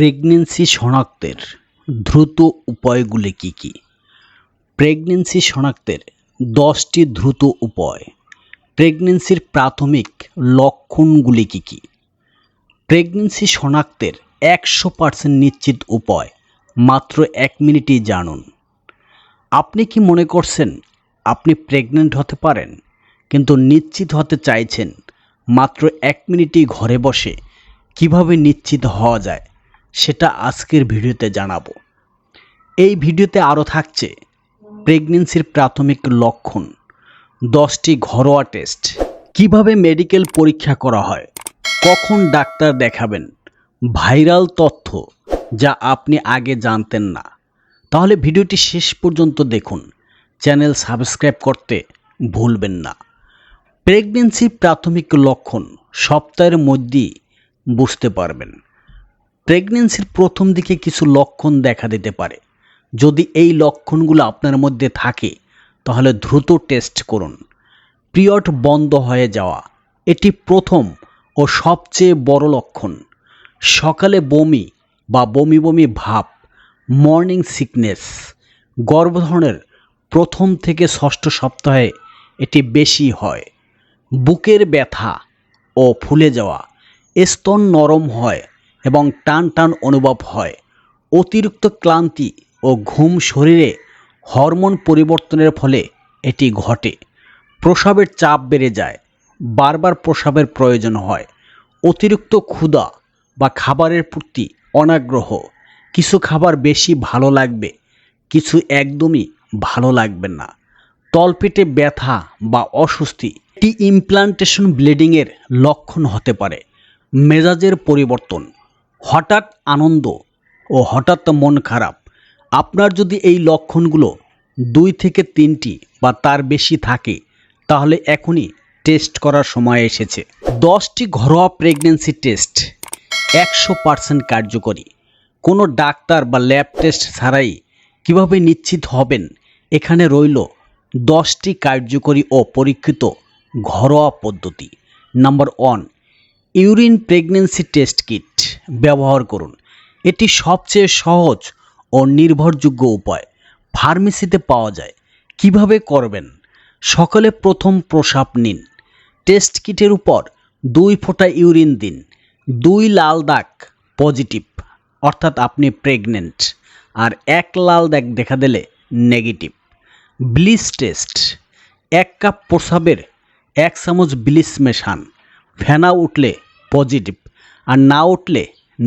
Pregnancy শনাক্তের দ্রুত উপায়গুলি কী কী? প্রেগনেন্সি শনাক্তের দশটি দ্রুত উপায়। প্রেগনেন্সির প্রাথমিক লক্ষণগুলি কী কী? প্রেগনেন্সি শনাক্তের একশো পার্সেন্ট নিশ্চিত উপায় মাত্র এক মিনিটেই জানুন। আপনি কি মনে করছেন আপনি প্রেগনেন্ট হতে পারেন, কিন্তু নিশ্চিত হতে চাইছেন মাত্র এক মিনিটেই ঘরে বসে কীভাবে নিশ্চিত হওয়া যায়? সেটা আজকের ভিডিওতে জানাব। এই ভিডিওতে আরও থাকছে প্রেগনেন্সির প্রাথমিক লক্ষণ, দশটি ঘরোয়া টেস্ট, কীভাবে মেডিকেল পরীক্ষা করা হয়, কখন ডাক্তার দেখাবেন, ভাইরাল তথ্য যা আপনি আগে জানতেন না। তাহলে ভিডিওটি শেষ পর্যন্ত দেখুন, চ্যানেল সাবস্ক্রাইব করতে ভুলবেন না। প্রেগনেন্সির প্রাথমিক লক্ষণ সপ্তাহের মধ্যেই বুঝতে পারবেন। প্রেগনেন্সির প্রথম দিকে কিছু লক্ষণ দেখা দিতে পারে। যদি এই লক্ষণগুলো আপনার মধ্যে থাকে, তাহলে দ্রুত টেস্ট করুন। পিরিয়ড বন্ধ হয়ে যাওয়া, এটি প্রথম ও সবচেয়ে বড় লক্ষণ। সকালে বমি বা বমি বমি ভাব মর্নিং সিকনেস গর্ভধারণের প্রথম থেকে ষষ্ঠ সপ্তাহে এটি বেশি হয়। বুকের ব্যথা ও ফুলে যাওয়া, স্তন নরম হয় এবং টান টান অনুভব হয়। অতিরিক্ত ক্লান্তি ও ঘুম শরীরে হরমোন পরিবর্তনের ফলে এটি ঘটে। প্রসাবের চাপ বেড়ে যায়, বারবার প্রসাবের প্রয়োজন হয়। অতিরিক্ত ক্ষুধা বা খাবারের প্রতি অনাগ্রহ, কিছু খাবার বেশি ভালো লাগবে, কিছু একদমই ভালো লাগবে না। তলপেটে ব্যথা বা অস্বস্তি, এটি ইমপ্লান্টেশন ব্লিডিংয়ের লক্ষণ হতে পারে। মেজাজের পরিবর্তন হঠাৎ আনন্দ ও হঠাৎ মন খারাপ। আপনার যদি এই লক্ষণগুলো দুই থেকে তিনটি বা তার বেশি থাকে, তাহলে এখনই টেস্ট করার সময় এসেছে। দশটি ঘরোয়া প্রেগনেন্সি টেস্ট একশো পার্সেন্ট কার্যকরী। কোনো ডাক্তার বা ল্যাব টেস্ট ছাড়াই কীভাবে নিশ্চিত হবেন? এখানে রইল দশটি কার্যকরী ও পরীক্ষিত ঘরোয়া পদ্ধতি। Number one urine pregnancy test kit ব্যবহার করুন। এটি সবচেয়ে সহজ ও নির্ভরযোগ্য উপায়। ফার্মেসিতে পাওয়া যায়। কীভাবে করবেন? সকালে প্রথম প্রসাব নিন। টেস্ট কিটের উপর দুই ফোঁটা ইউরিন দিন। দুই লাল দাগ পজিটিভ, অর্থাৎ আপনি প্রেগনেন্ট, আর এক লাল দাগ দেখা দিলে নেগেটিভ। Bleach test. এক কাপ প্রসাবের এক চামচ ব্লিচ মেশান। ফেনা উঠলে পজিটিভ আর না উঠলে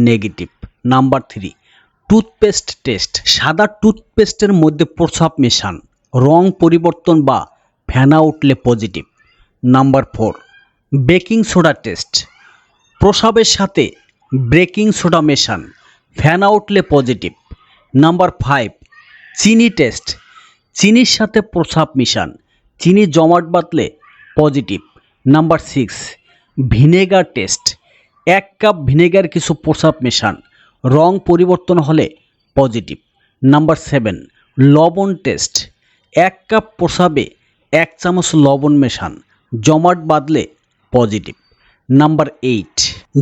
negative. Number three, toothpaste test. সাদা টুথপেস্টের মধ্যে প্রসাব মেশান, রং পরিবর্তন বা ফেনা উঠলে positive. Number four, baking soda test. প্রসাবের সাথে বেকিং সোডা মেশান, ফেনা উঠলে পজিটিভ। নাম্বার ফাইভ, চিনি টেস্ট। চিনির সাথে প্রসাব মিশান, চিনি জমাট বাতলে positive. Number six vinegar test. এক কাপ ভিনেগার কিছু প্রসাব মেশান। রং পরিবর্তন হলে পজিটিভ। নাম্বার সেভেন, লবণ টেস্ট। এক কাপ প্রসাবে এক চামচ লবণ মেশান। জমাট বাঁধলে positive. Number eight,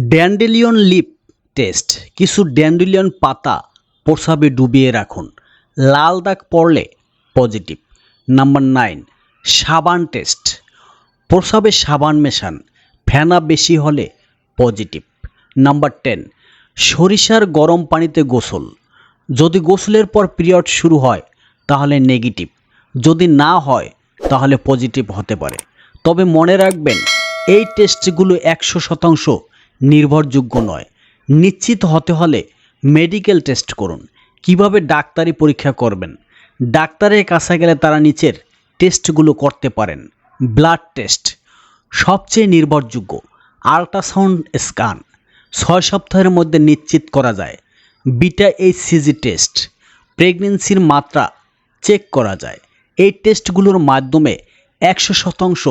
dandelion leaf test. কিছু ড্যান্ডেলিয়ন পাতা প্রসাবে ডুবিয়ে রাখুন। লাল দাগ পড়লে পজিটিভ। নাম্বার নাইন, সাবান টেস্ট। প্রসাবে সাবান মেশান। ফেনা বেশি হলে পজিটিভ। নাম্বার টেন, সরিষার গরম পানিতে গোসল। যদি গোসলের পর পিরিয়ড শুরু হয়, তাহলে নেগেটিভ। যদি না হয়, তাহলে পজিটিভ হতে পারে। তবে মনে রাখবেন, এই টেস্টগুলো একশো শতাংশ নির্ভরযোগ্য নয়। নিশ্চিত হতে হলে মেডিকেল টেস্ট করুন। কীভাবে ডাক্তারি পরীক্ষা করবেন? ডাক্তারের কাছে গেলে তারা নিচের টেস্টগুলো করতে পারেন। Blood test. সবচেয়ে নির্ভরযোগ্য আল্ট্রাসাউন্ড স্ক্যান ছয় সপ্তাহের মধ্যে নিশ্চিত করা যায়। বিটা এইচ সিজি টেস্ট, প্রেগনেন্সির মাত্রা চেক করা যায়। এই টেস্টগুলোর মাধ্যমে একশো শতাংশ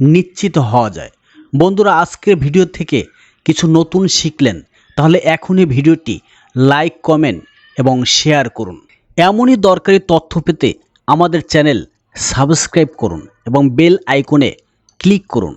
নিশ্চিত হওয়া যায়। বন্ধুরা, আজকের ভিডিও থেকে কিছু নতুন শিখলেন, তাহলে এখনই ভিডিওটি লাইক, কমেন্ট এবং শেয়ার করুন। এমনই দরকারি তথ্য পেতে আমাদের চ্যানেল সাবস্ক্রাইব করুন এবং বেল আইকনে ক্লিক করুন।